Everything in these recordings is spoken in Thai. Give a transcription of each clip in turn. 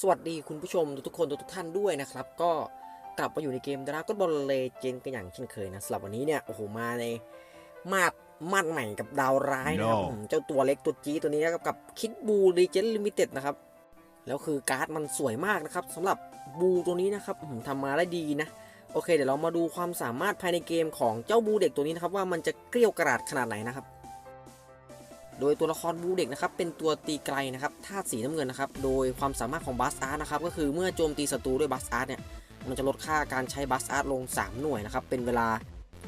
สวัสดีคุณผู้ชมทุกๆคนทุกๆท่านด้วยนะครับ ก็กลับมาอยู่ในเกม Dragon Ball Legend กันอย่างเช่นเคยนะสำหรับวันนี้เนี่ยโอ้โหมาในมาดมาดใหม่กับดาวร้ายนะครับ No ผมเจ้าตัวเล็กตัวจี้ตัวนี้นะครับกับคิดบูรีเจนลิมิเต็ดนะครับแล้วคือการ์ดมันสวยมากนะครับสำหรับบูตัวนี้นะครับผมทำมาได้ดีนะโอเค เดี๋ยวเรามาดูความสามารถภายในเกมของเจ้าบูเด็กตัวนี้นะครับว่ามันจะเกลี้ยวกราดขนาดไหนนะครับ โดยตัวละครบูเด็กนะครับเป็นตัวตีไกลนะครับธาตุสีน้ำเงินนะครับโดยความสามารถของบัสอาร์นะครับก็คือเมื่อโจมตีศัตรูด้วยบัสอาร์เนี่ยมันจะลดค่าการใช้บัสอาร์ลง 3 หน่วยนะครับเป็นเวลา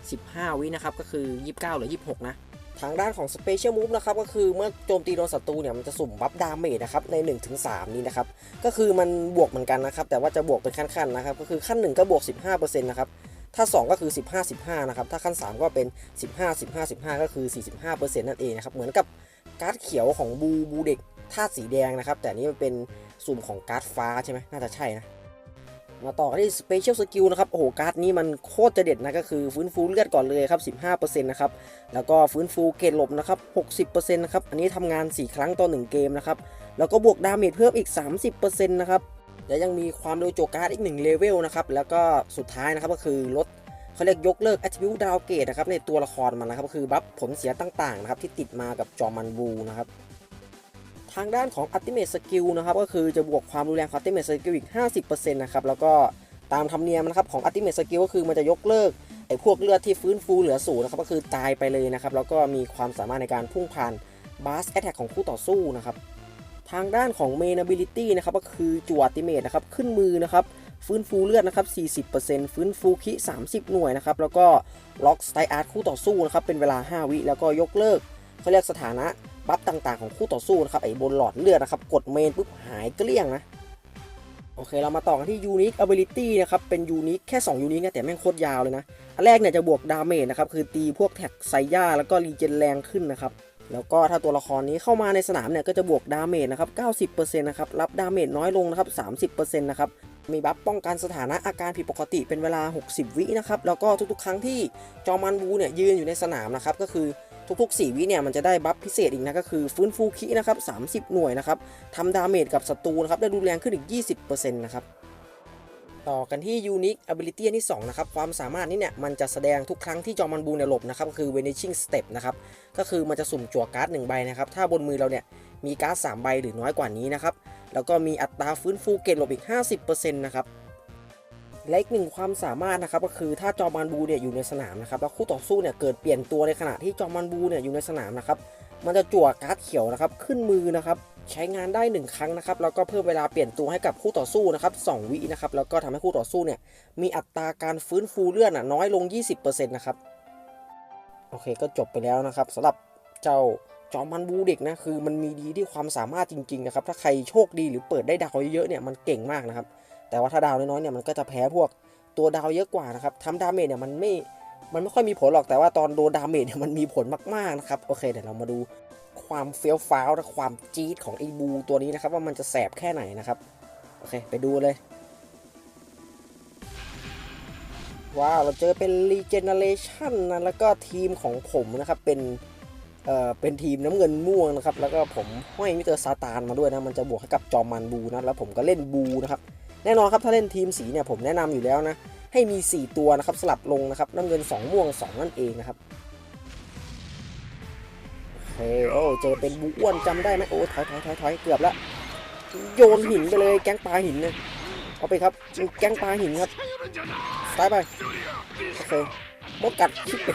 15 วินะครับก็คือ 29 หรือ 26 นะทางด้านของสเปเชียลมูฟนะครับก็คือเมื่อโจมตีโดนศัตรูเนี่ยมันจะสุ่มบัฟดาเมจนะครับใน 1-3 นี้นะครับก็คือมันบวกเหมือนกันนะครับแต่ว่าจะบวกเป็นขั้นๆนะครับก็คือขั้น 1 ก็บวก 15%นะครับ ถ้า 2 ก็คือ 15 15 นะครับ ถ้าขั้น 3 ก็เป็น 15 15 15 ก็คือ 45%นั่นเองนะครับ เหมือนกับการ์ดเขียวของบูบูเด็กธาตุสีแดงนะครับ แต่นนี้มันเป็นสุ่มของการ์ดฟ้าใช่ไหมน่าจะใช่นะ มาต่อกันที่สเปเชียลสกิลนะครับ โอ้โห การ์ดนี้มันโคตรจะเด็ดนะ ก็คือฟื้นฟูเลือดก่อนเลยครับ 15%นะครับ แล้วก็ฟื้นฟูเกรดหลบนะครับ 60%นะครับ อันนี้ทำงาน 4 ครั้งต่อ 1 เกมนะครับ แล้วก็บวกดาเมจเพิ่มอีก 30%นะครับ และยังมีความเร็วโจการ์ดอีก1เลเวลนะครับแล้วก็สุดท้ายนะครับก็คือลดเขาเรียกยกเลิก attribute downgrade นะครับในตัวละครมันนะครับก็คือบัฟผลเสียต่างๆนะครับที่ติดมากับจอมันบูนะครับทางด้านของ ultimate skill นะครับก็คือจะบวกความรุนแรงของ ultimate skill อีก 50%นะครับแล้วก็ตามธรรมเนียมนะครับของ ultimate skill ก็คือมันจะยกเลิกไอ้พวกเลือดที่ฟื้นฟูเหลือศูนย์นะครับก็คือตายไปเลยนะครับแล้วก็มีความสามารถในการพุ่งผ่าน burst attack ของคู่ต่อสู้นะครับ ทางด้านของ main ability นะครับก็คือจั่ว ultimate นะครับขึ้นมือนะครับฟื้นฟูเลือดนะครับ40%ฟื้นฟูคิ30 หน่วยนะครับแล้วก็ล็อกสไตอาร์ตคู่ต่อสู้นะครับเป็นเวลา 5 วิแล้วก็ยกเลิกเขาเรียกสถานะบัฟต่างๆของคู่ต่อสู้นะครับไอ้บนหลอดเลือดนะครับกดเมนปุ๊บหายเกลี้ยงนะโอเค เรามาต่อกันที่ Unique Ability นะครับ เป็น Unique แค่ 2 Unique นะแต่แม่งโคตรยาวเลยนะ อันแรกเนี่ยจะบวกดาเมจนะครับ คือตีพวกแท็กไซย่าแล้วก็รีเจนแรงขึ้นนะครับ แล้วก็ถ้าตัวละครนี้เข้ามาในสนามเนี่ยก็จะบวกดาเมจนะครับ 90%นะครับ รับดาเมจน้อยลงนะครับ 30%นะครับ มีบัฟป้องกันสถานะอาการผิดปกติเป็นเวลา 60 วินะครับ แล้วก็ทุกๆ ครั้งที่จอมันบูเนี่ยยืนอยู่ในสนามนะครับ ก็คือทุกๆ 4 วิเนี่ยมันจะได้บัฟพิเศษอีกนะก็คือฟื้นฟูคินะครับ 30 หน่วยนะครับทำดาเมจกับศัตรูนะครับได้รุนแรงขึ้นอีก 20%นะครับ ต่อกันที่ Unique Ability อันที่ 2 นะครับ ความสามารถนี้เนี่ย มันจะแสดงทุกครั้งที่จอมันบูเนี่ยหลบนะครับ ก็คือ Vanishing Step นะครับ ก็คือมันจะสุ่มจั่วการ์ด1ใบนะครับ ถ้าบนมือเราเนี่ย มีการ์ด3ใบหรือน้อยกว่านี้นะครับ แล้วก็มีอัตราฟื้นฟูเกรดหลบอีก 50%นะครับและอีกหนึ่งความสามารถนะครับก็คือถ้าจอมันบูเนี่ยอยู่ในสนามนะครับแล้วคู่ต่อสู้เนี่ยเกิดเปลี่ยนตัวในขณะที่จอมันบูเนี่ยอยู่ในสนามนะครับ มันจะจั่วการ์ดเขียวนะครับขึ้นมือนะครับ ใช้งานได้ 1 ครั้งนะครับแล้วก็เพิ่มเวลาเปลี่ยนตัวให้กับคู่ต่อสู้นะครับ2วินะครับแล้วก็ทำให้คู่ต่อสู้เนี่ยมีอัตราการฟื้นฟูเลือดนน้อยลง 20%นะครับโอเคก็จบไปแล้วนะครับสำหรับเจ้าจอมันบูเด็กนะคือมันมีดีที่ความสามารถจริงๆนะครับถ้าใครโชคดีหรือเปิดได้ดาวเยอะๆเนี่ยมันเก่งมากนะครับแต่ว่าถ้าดาวน้อยๆเนี่ยมันก็จะแพ้พวกตัวดาวเยอะกว่านะครับทำดาเมจเนี่ยมันไม่มันไม่ค่อยมีผลหรอกแต่ว่าตอนโดนดาเมจเนี่ยมันมีผลมากๆนะครับโอเคเดี๋ยวเรามาดู ความเฟี้ยวฟ้าวและความจี๊ดของไอ้บูตัวนี้นะครับ ว่ามันจะแสบแค่ไหนนะครับ โอเค ไปดูเลย ว้าว เราเจอเป็น Regeneration นะแล้วก็ทีมของผมนะครับ เป็น เอ่อ เป็นทีมน้ำเงินม่วงนะครับ แล้วก็ผมห้อยมิสเตอร์ซาตานมาด้วยนะ มันจะบวกให้กับจอมมันบูนะ แล้วผมก็เล่นบูนะครับ แน่นอนครับถ้าเล่นทีมสีเนี่ยผมแนะนำอยู่แล้วนะ ให้มี 4 ตัวนะครับสลับลงนะครับน้ำเงิน 2 ม่วง 2 นั่นเองนะครับ เคโอ้เจอเป็นบูอ้วนจำได้ไหมโอ้ถอยถอยถอยถอยเกือบล้วโยนหินไปเลยแก๊งปลาหินเนี่ยเอาไปครับแก๊งปลาหินครับซ้ายไปโอเคมดกัดคิดไป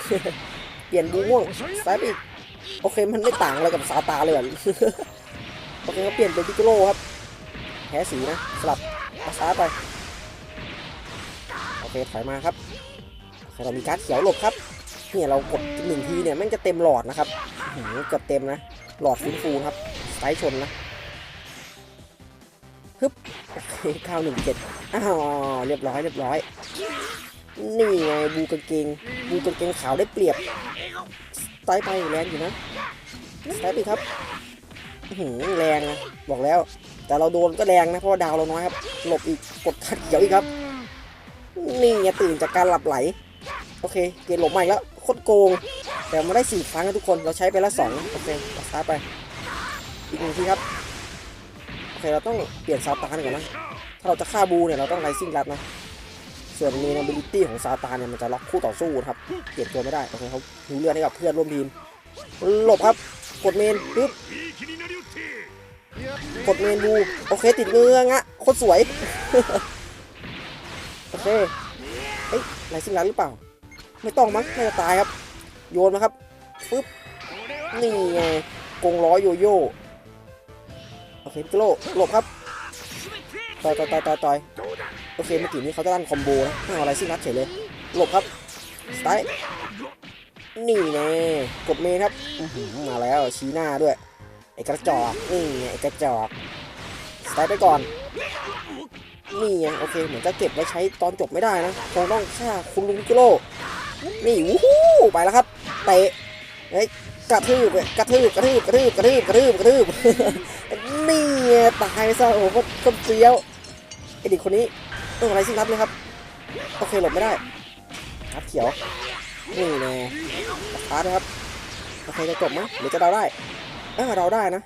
เปลี่ยนบูม่วงซ้ายไปอีกโอเคมันไม่ต่างอะไรกับซาตาเลยอะโอเคเขาเปลี่ยนเป็นพิกโลครับแพ้สีนะสลับมาซ้ายไปโอเคถอยมาครับเรามีการ์ดเขียวหลบครับเนี่ยเรากดหนึ่งทีเนี่ยม่งจะเต็มหลอดนะครับ หืมเกือบเต็มนะ หลอดฟื้นฟูครับไซชนนะฮึบโอเคข้าวหนึ่งเจ็ดอ้าวเรียบร้อยเรียบร้อย นี่ไงบูกางเกง บูกางเกงขาวได้เปรียบไตไปแรงอยู่นะไตไปครับหือแรงนะบอกแล้ว แต่เราโดนก็แรงนะเพราะดาวเราน้อยครับ หลบอีกกดขัดเขียวอีกครับ นี่ไงตื่นจากการหลับไหล โอเค เกณฑ์หลบใหม่แล้วโคตรโกง แต่มาได้สี่ครั้งนะทุกคน เราใช้ไปล้วสองโอเคเราซ้ายไป อีกหนึ่งทีครับ โอเค เราต้องเปลี่ยนซาตานก่อนนะ ถ้าเราจะฆ่าบูเนี่ย เราต้องไ i ซิ่งรัดนะ ส่วนมีน ability ของซาตานเนี่ย มันจะล็อกคู่ต่อสู้ครับ เปลี่ยนตัวไม่ได้ โอเคเขาดูเลือดให้กับเพื่อนร่วมทีม หลบครับ กดเมนปึ๊บ กดเมนบู โอเค ติดเงืองะโคตรสวย โอเคเอ้ยไ i ซิ่งรัดหรือเปล่า ไม่ต้องมั้ง น่าจะตายครับ โยนมาครับปึ๊บนี่ไงกงล้อโยโย่โอเคพิโลหลบครับต่อยต่อยต่อยต่อยต่อยโอเคเมื่อกี้นี้เขาจะลั่นคอมโบนะไม่เอาอะไรซิ่งนัดเฉยเลยหลบครับสไตล์นี่ไงกดเมนครับมาแล้วชี้หน้าด้วยไอ้กระจอกนี่ไงไอ้กระจอกสไตล์ไปก่อนนี่ไงโอเคเหมือนจะเก็บไว้ใช้ตอนจบไม่ได้นะคงต้องฆ่าคุณลุงพิโลนี่วู้ฮู้ไปแล้วครับ เตะเฮ้ยกระทืบเลยกระทืบกระทืบกระทืบกระทืบกระทืบกระทืบนี่ไงตายซะโอ้โหก็ก็เฟี้ยวไอเด็กคนนี้ต้องอะไรสิครับเลยครับโอเคหลบไม่ได้ครับเขียวนี่แน่ปาร์นะครับโอเคจะจบไหมหรือจะเดาได้เออเราได้นะ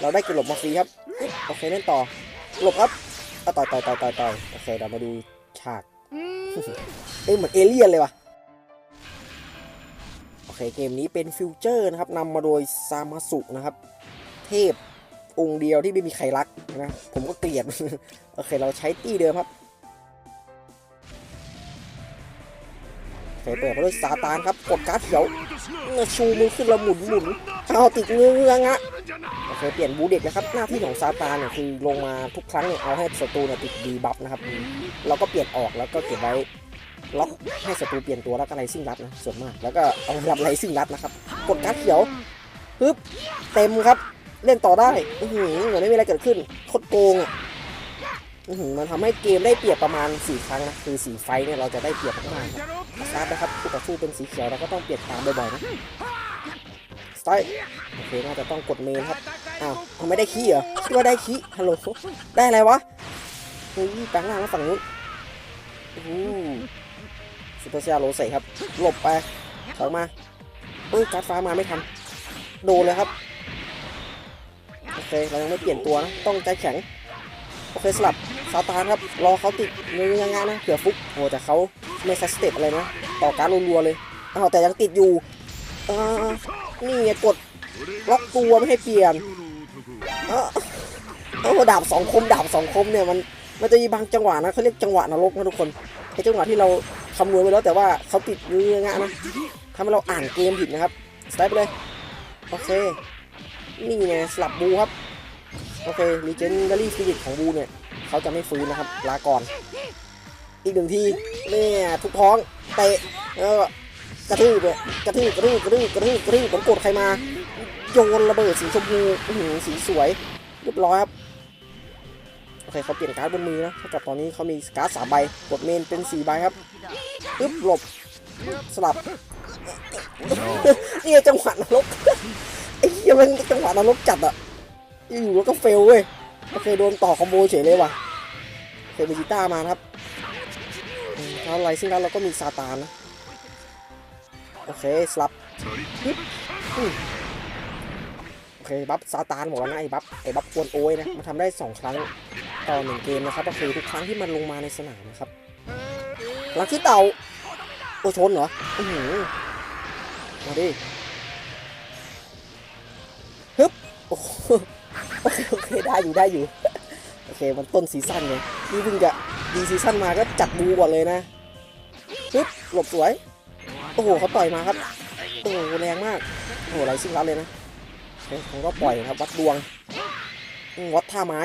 เราได้กินหลบมาฟรีครับโอเคเล่นต่อหลบครับอะต่อยต่อยต่อยต่อยต่อยโอเคเรามาดูฉากเอ้ยเหมือนเอเลี่ยนเลยว่ะโอ เคเกมนี้เป็นฟิวเจอร์นะครับนำมาโดยซามาสุนะครับ เทพองค์เดียวที่ไม่มีใครรักนะ ผมก็เกลียด โอเคเราใช้ตี้เดิมครับโอเคเปิดมาด้วยซาตานครับ กดการ์ดเขียวชูมือขึ้นแล้วหมุนหมุนเอาติดเงื้องะโอเคเปลี่ยนบูเด็กนะครับ หน้าที่ของซาตานเนี่ยคือลงมาทุกครั้งเนี่ยเอาให้ศัตรูเนี่ยติดดีบัฟนะครับ เราก็เปลี่ยนออกแล้วก็เก็บไว้ ล็อกให้ศัตรูเปลี่ยนตัวแล้วก็ไรซิ่งรัดนะส่วนมาก แล้วก็เอารับไรซิ่งรัดนะครับ กดการ์ดเขียวปึ๊บเต็มครับ เล่นต่อได้อือหือเหมือนไม่มีอะไรเกิดขึ้นโคตรโกงอะอือหือมันทำให้เกมได้เปรียบประมาณ 4 ครั้งนะคือสีไฟเนี่ยเราจะได้เปรียบมากครับสตาร์ทนะครับคู่ต่อสู้เป็นสีเขียวเราก็ต้องเปลี่ยนตามบ่อยๆนะสไตล์โอเคน่าจะต้องกดเมนครับอ้าวทำไม่ได้ขี้เหรอคิดว่าได้ขี้ฮัลโหลได้อะไรวะเฮ้ยแปลงร่างแล้วฝั่งนู้นโอ้ ซูเปอร์เซียโรเซ่ครับ หลบไปถอยมาเอ้ยการ์ดฟ้ามาไม่ทัน โดนเลยครับ โอเค เรายังไม่เปลี่ยนตัวนะ ต้องใจแข็ง โอเคสลับซาตานครับ รอเขาติดมือยังไงนะ เผื่อฟุกโอ้แต่เขาไม่คัสเต็ปอะไรนะ ต่อการรัวๆเลยอ้าวแต่ยังติดอยู่เออนี่กดล็อกตัวไม่ให้เปลี่ยน เออเออดาบสองคมดาบสองคมเนี่ยมันมันจะมีบางจังหวะนะเขาเรียกจังหวะนรกนะทุกคนไอ้จังหวะที่เรา คำนวณไว้แล้วแต่ว่าเขาติดเงื้องะนะทำให้เราอ่านเกมผิดนะครับสไตล์ไปเลย โอเค นี่ไงสลับบูครับ โอเคลีเจนดารี่ฟิลิตของบูเนี่ยเขาจะไม่ฟื้นนะครับ ลาก่อน อีกหนึ่งทีเนี่ยทุกท้องเตะเออกระทืบเลยกระทืบกระทืบกระทืบกระทืบกระทืบผมกดใครมา โยนระเบิดสีชมพูสีสวย เรียบร้อยครับ อเคเขาเปลี่ยนการ์ดบนมือนะเท่ากับตอนนี้เขามีการ์ดสามใบกดเมนเป็นสี่ใบครับปึ๊บหลบสลับนี่จังหวะนรกไอ้เหี้ยมันจังหวะนรกจัดอะอยู่ๆแล้วก็เฟลเว้ยโอเคโดนต่อคอมโบเฉยเลยว่ะโอเคเบจิต้ามานะครับอืมแล้วไรซึ่งแล้วเราก็มีซาตานนะโอเคสลับปึ๊บอืมโอ เคบัฟซาตานบอกแล้วนะไอ้บัฟไอ้บัฟกวนโอ้ยนะมันทำได้ 2 ครั้งต่อหนึ่งเกมนะครับก็คือทุกครั้งที่มันลงมาในสนามนะครับลังที่เต่าโอชนเหรออือหือมาดิฮึบโอ้โอเคโอเคได้อยู่ได้อยู่โอเคมันต้นซีซั่นไงนี่เพิ่งจะดีซีซั่นมาก็จัดบูก่อนเลยนะฮึบหลบสวยโอ้โหเขาต่อยมาครับโอ้โหแรงมากโอ้โหไรซิ่งรัดเลยนะ ผมก็ปล่อยครับ วัดดวง วัดท่าไม้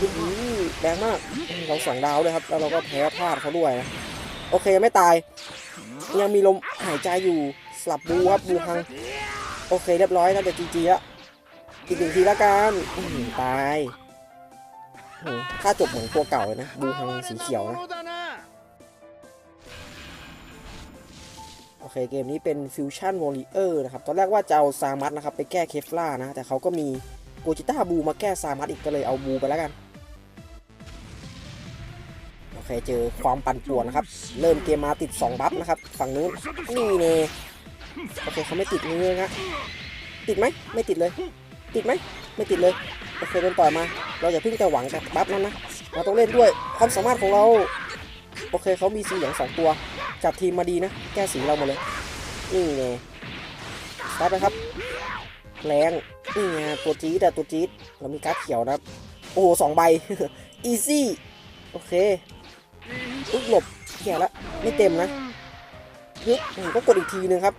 อื้อหือแรงมากเราสองดาวด้วยครับ แล้วเราก็แพ้พลาดเขาด้วยนะโอเคไม่ตาย ยังมีลมหายใจอยู่สลับบูครับบูฮัง โอเคเรียบร้อยนะแต่จีจีละอีกหนึ่งทีละกันตายถ้าจบเหมือนตัวเก่าเลยนะ บูฮังสีเขียวนะ โอเคเกมนี้เป็นฟิวชั่นวอริเออร์นะครับ ตอนแรกว่าจะเอาซามัสนะครับไปแก้เคฟล่านะ แต่เขาก็มีโกจิต้าบูมาแก้ซามัสอีกก็เลยเอาบูไปแล้วกัน โอเคเจอความปั่นป่วนนะครับ เริ่มเกมมาติด 2 บัฟนะครับ ฝั่งนู้นนี่เนโอเคเขาไม่ติดเงื้อฮะติดไหมไม่ติดเลย ติดไหมไม่ติดเลยโอเคโดนต่อยมา เราอย่าเพิ่งจะหวังแต่บัฟนั้นนะเราต้องเล่นด้วยความสามารถของเรา โอเคเขามีสีเหลืองสองตัว จัดทีมมาดีนะ แก้สีเราหมดเลย นี่ไงสตาร์ทไปครับ แรงนี่ไงตัวจี๊ดอะตัวจี๊ดเรามีการ์ดเขียวนะครับ โอ้โหสองใบ อีซี่ โอเคอุ๊ยหลบเขียละ ไม่เต็มนะฮึบก็กดอีกทีนึงครับ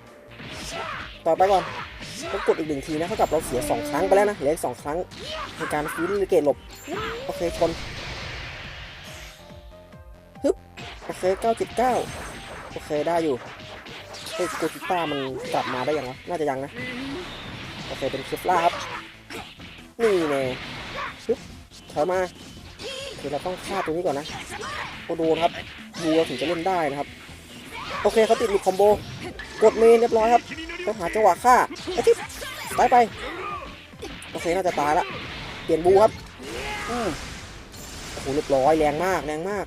ต่อไปก่อนก็กดอีกหนึ่งทีนะเท่ากับเราเสียสองครั้งไปแล้วนะเหลืออีกสองครั้งในการฟื้นลิเกตหลบ โอเคชนฮึบโอเค9.9 โอเคได้อยู่เฮ้ยโกจิต้ามันกลับมาได้ยังวะน่าจะยังนะโอเคเป็นเคฟล่าครับนี่แน่ฮึบถอยมาคือเราต้องฆ่าตัวนี้ก่อนนะโอโดนครับบูเราถึงจะเล่นได้นะครับ โอเคเขาติดลูกคอมโบกดเมนเรียบร้อยครับต้องหาจังหวะฆ่าไอ้ทิปตายไปโอเคน่าจะตายละเปลี่ยนบูครับอืมโอ้โหเรียบร้อยแรงมากแรงมาก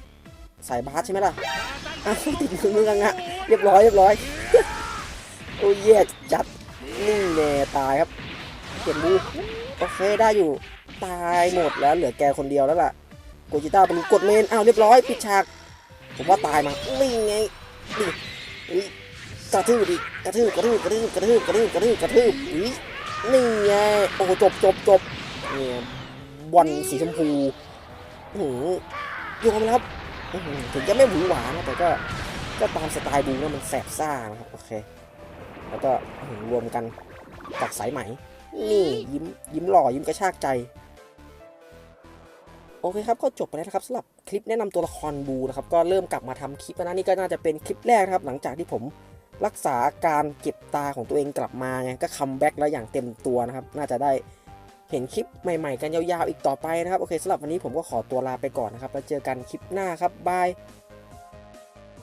สายบาสใช่ไหมล่ะ อ้าวติดมือมืองังะเรียบร้อยเรียบร้อยโอ้ยแย่จัดนี่แน่ตายครับเปลี่ยนบูโอเคได้อยู่ตายหมดแล้วเหลือแกคนเดียวแล้วล่ะโกจิต้าเป็นกดเมนอ้าวเรียบร้อยปิดฉากผมว่าตายมานี่งไงนี่อุ๊ยกระทืบดิกระทืบกระทืบกระทืบกระทืบกระทืบกระทืบกระทืบอุ๊ยนี่ไงโอ้จบจบจบเนี่ยบอลสีชมพูโอ้โหยอมแล้วครับ ถึงจะไม่หวือหวานะแต่ก็ก็ตามสไตล์บูนะมันแสบซ่านะครับโอเค แล้วก็รวมกันจากสายไหม นี่ยิ้มยิ้มหล่อยิ้มกระชากใจ โอเคครับก็จบไปแล้วนะครับสำหรับคลิปแนะนำตัวละครบูนะครับก็เริ่มกลับมาทำคลิปแล้วนะนี่ก็น่าจะเป็นคลิปแรกนะครับ หลังจากที่ผมรักษาการเก็บตาของตัวเองกลับมาไงก็คัมแบ็กแล้วอย่างเต็มตัวนะครับ น่าจะได้ เห็นคลิปใหม่ๆกันยาวๆอีกต่อไปนะครับ โอเคสำหรับวันนี้ผมก็ขอตัวลาไปก่อนนะครับ แล้วเจอกันคลิปหน้าครับบาย